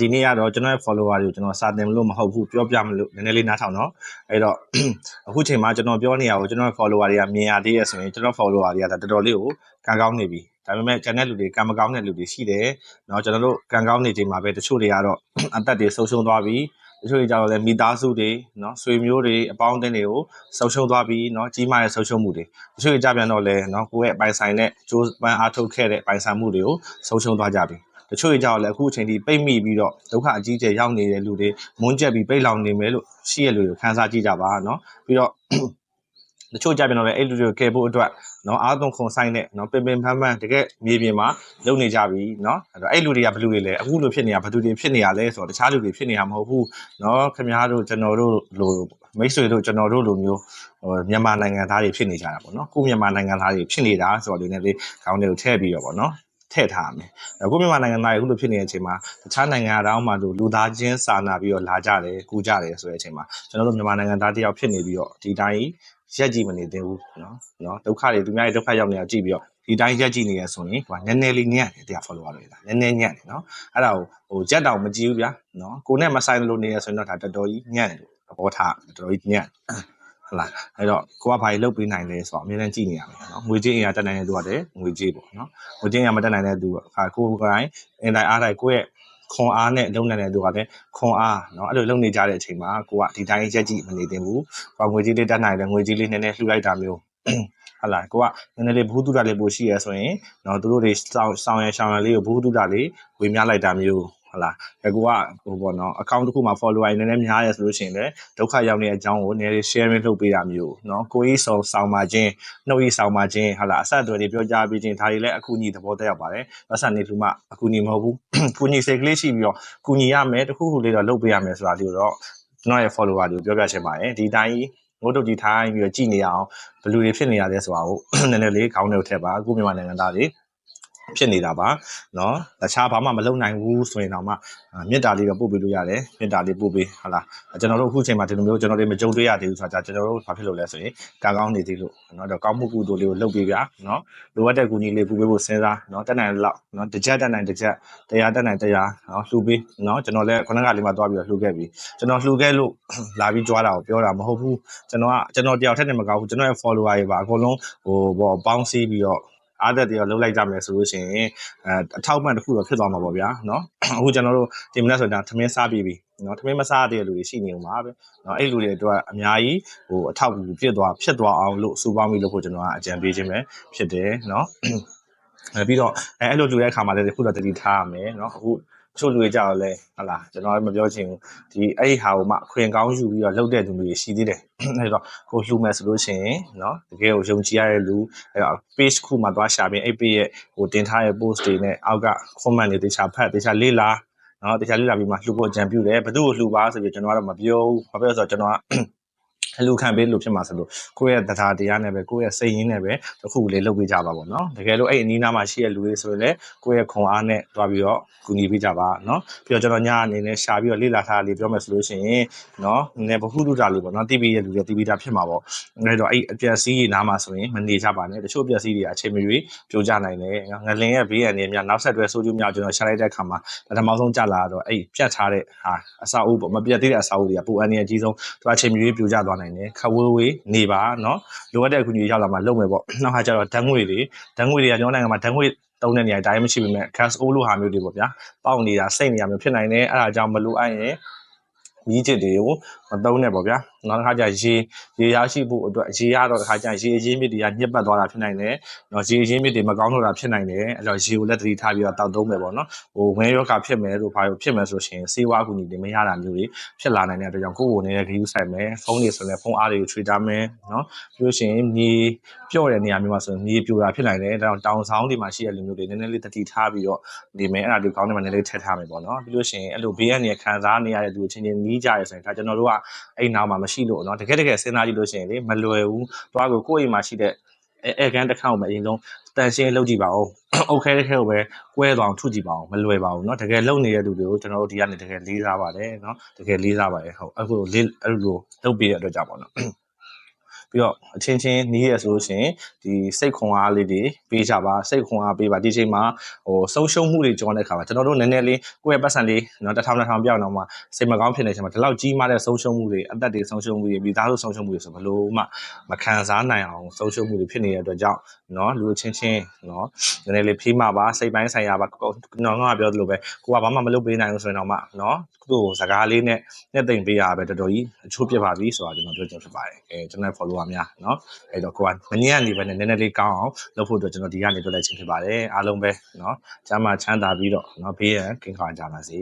ဒီနေ့ကတော့ကျွန်တော်ရဲ့ follower တွေကိုကျွန်တော်စာသင်လို့မဟုတ်ဘူးပြောပြမလို့နည်းနည်းလေးနားထောင်တော့အဲ့တော့ အခုချိန်မှာကျွန်တော်ပြောနေရကိုကျွန်တော်ရဲ့ follower တွေကမြင်ရသေးရဆိုရင်ကျွန်တော် follower တွေကဒါတော်တော်လေးကိုကံကောင်းနေပြီဒါပေမဲ့ channel လူတွေကံမကောင်းတဲ့လူတွေရှိတယ်เนาะကျွန်တော်တို့ကံကောင်းနေချိန်မှာပဲတချို့တွေကတော့ အသက်တွေဆုံးရှုံးသွားပြီတချို့တွေကြတော့လည်းမိသားစုတွေเนาะဆွေမျိုးတွေအပေါင်းအသင်းတွေကိုဆုံးရှုံးသွားပြီเนาะကြီးမားတဲ့ဆုံးရှုံးမှုတွေတချို့တွေကြပြန်တော့လဲเนาะကိုယ့်ရဲ့ပိုင်ဆိုင်တဲ့ကြိုးပမ်းအားထုတ်ခဲ့တဲ့ပိုင်ဆိုင်မှုတွေကိုဆုံးရှုံးသွားကြပြီ တချို့ကြောင့်လည်းအခုအချိန်ထိပိတ်မိပြီးတော့ဒုက္ခအကြီးအကျယ်ရောက်နေတဲ့လူတွေမွန်းကျက်ပြီးပိတ်လောင်နေမယ်လို့ရှိရလို့ခံစားကြည့်ကြပါနော်ပြီးတော့တချို့ကြပြန်တော့လေအဲ့လူတွေကိုကယ်ဖို့အတွက်နော်အာသုံခုံဆိုင်တဲ့နော်ပင်ပင်ဖန်းဖန်းတကယ်မြေပြင်မှာလုံနေကြပြီနော်အဲ့တော့အဲ့လူတွေကဘလူတွေလဲအခုလူဖြစ်နေတာဘသူတွေဖြစ်နေရလဲဆိုတော့တခြားလူတွေဖြစ်နေတာမဟုတ်ဘူးနော်ခင်ဗျားတို့ကျွန်တော်တို့လိုမိတ်ဆွေတို့ကျွန်တော်တို့လိုမျိုးဟိုမြန်မာနိုင်ငံသားတွေဖြစ်နေကြတာပေါ့နော်ခုမြန်မာနိုင်ငံသားတွေဖြစ်နေတာဆိုတော့ဒီနေ့လေးခေါင်းတွေကိုထည့်ပြီးတော့ပေါ့နော် ထည့်ထားမယ်။အခုမြန်မာနိုင်ငံသားတွေအခုလိုဖြစ်နေတဲ့အချိန်မှာတခြားနိုင်ငံသားမှတို့လူသားချင်းစာနာပြီးတော့လာကြတယ်၊ကူကြတယ်ဆိုတဲ့အချိန်မှာကျွန်တော်တို့မြန်မာနိုင်ငံသားတယောက်ဖြစ်နေပြီးတော့ဒီတိုင်းရက်ကြည့်မနေသင့်ဘူးเนาะเนาะဒုက္ခတွေသူများရဲ့ဒုက္ခရောက်နေတာကြည့်ပြီးတော့ဒီတိုင်းရက်ကြည့်နေရဆိုရင်ဟိုကနည်းနည်းလေးညံ့တယ်တရား follow ရတယ်လားနည်းနည်းညံ့တယ်เนาะအဲ့ဒါကိုဟိုရက်တောင်မကြည့်ဘူးဗျာเนาะကိုနဲ့မဆိုင်လို့နေရဆိုရင်တော့ဒါတော်တော်ကြီးညံ့တယ်လို့သဘောထားတော်တော်ကြီးညံ့ ဟုတ်လားအဲ့တော့ကိုကဘာကြီးလုပ်ပေးနိုင်လဲဆိုတော့အများနဲ့ကြည့်နေရမယ်เนาะငွေကြေးအင်အားတက်နိုင်တဲ့သူကတည်းငွေကြေးပေါ့เนาะ ငွေကြေးရမတက်နိုင်တဲ့သူအခါကိုယ်ကိုယ်တိုင်အင်တိုင်းအားတိုင်းကိုယ့်ရဲ့ခွန်အားနဲ့လုံနိုင်တဲ့သူကလည်းခွန်အားเนาะအဲ့လိုလုံနေကြတဲ့အချိန်မှာကိုကဒီတိုင်းရက်ကြည့်မနေသင့်ဘူးကိုကငွေကြေးလေးတက်နိုင်တယ်ငွေကြေးလေးနည်းနည်းလှူလိုက်တာမျိုးဟုတ်လားကိုကနည်းနည်းလေးဘူးတုတာလေးပို့ရှိရဲဆိုရင်เนาะသူတို့တွေစောင်းဆောင်ရရှောင်းရလေးကိုဘူးတုတာလေးဝေမျှလိုက်တာမျိုးဟုတ် လားကိုကဟိုပေါ့နော် account တစ်ခုမှာ follower နည်းနည်းများရဆိုလို့ရှိရင်လည်းဒုက္ခရောက်နေတဲ့အကြောင်းကိုနည်းနည်း sharing လုပ်ပေးတာမျိုးနော်ကိုကြီးဆောင်ဆောင်ပါခြင်းနှုတ်ကြီးဆောင်ပါခြင်းဟာလားအဆက်အသွယ်တွေပြောကြားပေးခြင်းဒါတွေလည်းအကူအညီသဘောတက်ရောက်ပါတယ်ပတ်စံနေလူမှအကူအညီမဟုတ်ဘူးကူညီစိတ်ကလေးရှိပြီးတော့ကူညီရမယ်တစ်ခုခုလေးတော့လုပ်ပေးရမယ်ဆိုတာလေးတော့ကျွန်တော်ရဲ့ follower တွေကိုပြောပြချင်ပါတယ်ဒီတိုင်းငုတ်တုတ်ကြီးထိုင်းပြီးတော့ကြည်နေအောင်ဘလူတွေဖြစ်နေရလဲဆိုတာကိုနည်းနည်းလေးခေါင်းထဲထည့်ပါအခုမြန်မာနိုင်ငံသားတွေ ဖြစ်နေတာပါเนาะတခြားဘာမှမလုပ်နိုင်ဘူးဆိုရင်တော့မှအာမေတ္တာလေးတော့ပို့ပေးလို့ရတယ်မေတ္တာလေးပို့ပေးဟာလားကျွန်တော်တို့အခုချိန်မှာဒီလိုမျိုးကျွန်တော်တို့မကြုံတွေ့ရသေးဘူးဆိုတာကြာကျွန်တော်တို့ဘာဖြစ်လို့လဲဆိုရင်ကာကောင်းနေသေးလို့เนาะတော့ကောင်းမှုကုသိုလ်လေးကိုလုပ်ပေးဗျာเนาะလိုအပ်တဲ့ကူညီလေးကူပေးဖို့စဉ်းစားเนาะတက်နိုင်လောက်เนาะတစ်ချက်တက်နိုင်တစ်ချက်တရားတက်နိုင်တရားเนาะလှူပေးเนาะကျွန်တော်လည်းခုနကလေးမှသွားပြီးတော့လှူခဲ့ပြီကျွန်တော်လှူခဲ့လို့ လာပြီးကြွားတာကိုပြောတာမဟုတ်ဘူးကျွန်တော်ကကျွန်တော်တယောက်ထက်နဲ့မကောက်ဘူးကျွန်တော်ရဲ့ follower တွေပါအကုန်လုံးဟိုဘောပေါင်းစည်းပြီးတော့ အားသက်တရားလုံးလိုက်ကြမယ်ဆိုလို့ရှိရင်အဲအထောက်ပံ့တစ်ခုတော့ဖြစ်သွားမှာပေါ့ဗျာနော်အခုကျွန်တော်တို့ဒီမနက်ဆိုရင်ဒါသမင်းစားပြီးပြီနော်သမင်းမစားတဲ့လူတွေရှိနေဦးမှာပဲနော်အဲ့လူတွေအတွက်အများကြီးဟိုအထောက်အကူဖြစ်သွားဖြစ်သွားအောင်လို့စူပေါင်းပြီးလို့ကိုကျွန်တော်ကအကြံပေးခြင်းပဲဖြစ်တယ်နော်အဲပြီးတော့အဲအဲ့လိုလူရဲ့အခါမှာလည်းခုတော့တတိထားရမယ်နော်အခု ချို့လူတွေကြောက်လဲဟလာကျွန်တော်လည်းမပြောချင်ဘူးဒီအဲ့ဒီဟာကိုမှအခွင့်ကောင်းယူပြီးတော့လှုပ်တဲ့လူတွေရှိသေးတယ်အဲ့တော့ကိုလှူမယ်ဆိုလို့ရှိရင်เนาะတကယ်ကိုယုံကြည်ရတဲ့လူအဲ့တော့ page ခုမှသွားရှာပြီးအဲ့ page ရဲ့ဟိုတင်ထားတဲ့ post တွေနဲ့အောက်က comment တွေတခြားဖတ်တခြားလေ့လာเนาะတခြားလေ့လာပြီးမှလှူဖို့အကြံပြုတယ်ဘယ်သူ့ကိုလှူပါဆိုပြီးကျွန်တော်ကတော့မပြောဘူးဘာဖြစ်လဲဆိုတော့ကျွန်တော်က အလူခံပေးလို့ဖြစ်မှာဆိုလို့ကိုယ့်ရဲ့တရားတရားနဲ့ပဲကိုယ့်ရဲ့စိတ်ရင်းနဲ့ပဲတစ်ခုလေးလုပ်ပေးကြပါပေါ့နော်တကယ်လို့အဲ့အနီးနားမှာရှိတဲ့လူတွေဆိုရင်လည်းကိုယ့်ရဲ့ခွန်အားနဲ့တွားပြီးတော့ကူညီပေးကြပါနော်ပြီးတော့ကျွန်တော်ညအနေနဲ့ရှာပြီးတော့လေ့လာထားတာလေးပြောမယ်ဆိုလို့ရှိရင်နော်နည်းနည်းဘဟုတုတာလေးပေါ့နော်တိပိရဲ့လူတွေတိပိတာဖြစ်မှာပေါ့အဲ့တော့အဲ့အပြက်စီးကြီးနားမှာဆိုရင်မနေကြပါနဲ့တချို့အပြက်စီးတွေအချိန်မရွေးပြိုကျနိုင်တယ်ငလင်ရဲ့ဘေးရန်တွေများနောက်ဆက်တွဲဆိုးကျိုးများကျွန်တော်ရှာလိုက်တဲ့အခါမှာပထမဆုံးကြလာတော့အဲ့ပြတ်ထားတဲ့ဟာအစာအုပ်ပေါ့မပြတ်သေးတဲ့အစာအုပ်တွေကပိုအန်ရအကြီးဆုံးသူအချိန်မရွေးပြိုကျသွားနိုင်တယ်ခဝေးဝေးနေပါနော်လိုအပ်တဲ့အကူအညီရောက်လာမှလုပ်မယ်ပေါ့နောက်ခါကျတော့ဓာတ်ငွေတွေဓာတ်ငွေတွေကကျွန်တော်နိုင်ငံမှာဓာတ်ငွေတုံးတဲ့နေရာတိုင်းမရှိပေမဲ့ gas o လိုဟာမျိုးတွေပေါ့ဗျာပေါက်နေတာစိတ်နေတာမျိုးဖြစ်နိုင်တယ်အဲ့ဒါကြောင့်မလိုအပ်ရင်ကြီးချစ်တွေကို မသုံးနဲ့ပေါ့ဗျာနောက်တစ်ခါကျရေရေရရှိဖို့အတွက်ရေရတော့တစ်ခါကျရေအရင်းမြစ်တွေကညှက်ပတ်သွားတာဖြစ်နိုင်တယ်နော်ရေအရင်းမြစ်တွေမကောင်းတော့တာဖြစ်နိုင်တယ်အဲ့တော့ရေကိုလည်းသတိထားပြီးတော့တောက်သုံးမယ်ပေါ့နော်ဟိုဝင်းရောဂါဖြစ်မယ်လို့ဘာလို့ဖြစ်မယ်ဆိုရှင်စေဝါကူညီတွေမရတာမျိုးတွေဖြစ်လာနိုင်တဲ့အတွက်ကြောင့်ကိုယ့်ကိုယ်နေတဲ့ဂရုစိုက်မယ်ဖုန်းတွေဆိုလည်းဖုန်းအားတွေကိုထွေထားမယ်နော်ပြီးလို့ရှိရင်မြေပြော့တဲ့နေရာမျိုးမှာဆိုရင်မြေပြိုတာဖြစ်နိုင်တယ်ဒါကြောင့်တောင်ဆောင်တွေမှာရှိတဲ့လူမျိုးတွေနည်းနည်းလေးတတိထားပြီးတော့ဒီမယ်အဲ့ဒါတွေကောင်းတယ်မှာနည်းနည်းလေးထည့်ထားမယ်ပေါ့နော်ပြီးလို့ရှိရင်အဲ့လိုဘေးကနေခံစားနေရတဲ့လူချင်းချင်းနီးကြရဆိုရင်ဒါကျွန်တော်တို့ကအဲ့နောက်မှာမရှိလို့เนาะတကယ်တကယ်စဉ်းစားကြည့်လို့ရှိရင်လေမလွယ်ဘူးသွားကိုကိုယ့်အိမ်မှာရှိတဲ့အဲအဲကန်တစ်ခါကိုပဲအရင်ဆုံးတန်ရှင်းလုပ်ကြည့်ပါဦးအုတ်ခဲတစ်ခဲကိုပဲကွဲသွားအောင်ထုကြည့်ပါဦးမလွယ်ပါဘူးเนาะတကယ်လုပ်နေတဲ့လူတွေကိုကျွန်တော်တို့ဒီကနေတကယ်လေးစားပါတယ်เนาะတကယ်လေးစားပါတယ်ဟုတ်အခုလေးအဲ့လိုလုပ်ပြီးတဲ့အတွက်ကြောင့်ပေါ့နော် ပြီးတော့အချင်းချင်းနီးရဆိုလို့ရှိရင်ဒီစိတ်ခွန်အားလေးတွေပေးကြပါစိတ်ခွန်အားပေးပါဒီချိန်မှာဟိုဆုံးရှုံးမှုတွေကြောတဲ့ခါမှာကျွန်တော်တို့နည်းနည်းလေးကိုယ့်ရဲ့ပတ်စံလေးနော်တစ်ထောင်တစ်ထောင်ပြောင်းတော့မှစိတ်မကောင်းဖြစ်နေချိန်မှာဒီလောက်ကြီးမားတဲ့ဆုံးရှုံးမှုတွေအသက်တွေဆုံးရှုံးမှုတွေမိသားစုဆုံးရှုံးမှုတွေဆိုဘယ်လို့မှမခံစားနိုင်အောင်ဆုံးရှုံးမှုတွေဖြစ်နေတဲ့အတွက်ကြောင့်နော်လူချင်းချင်းနော်နည်းနည်းလေးဖေးမှပါစိတ်ပိုင်းဆိုင်ရာပါနော်ငါပြောသလိုပဲကိုကဘာမှမလုပ်ပေးနိုင်ဘူးဆိုရင်တော့မှနော် သူ့ကိုစကားလေးနဲ့နဲ့တိမ်ပေးရပဲတော်တော်ကြီးအချိုးပြစ်ပါပြီဆိုတာကျွန်တော်ပြောချင်ဖြစ်ပါတယ်အဲကျွန်တော် follower များနော်အဲ့တော့ကိုကမငင်းရနေပဲနဲ့နည်းနည်းလေးကောင်းအောင်လုပ်ဖို့အတွက်ကျွန်တော်ဒီကနေပြောလိုက်ခြင်းဖြစ်ပါတယ်အားလုံးပဲနော်ကျမ်းမာချမ်းသာပြီးတော့နော်ဘေးရန်ကင်းခွာကြပါစေ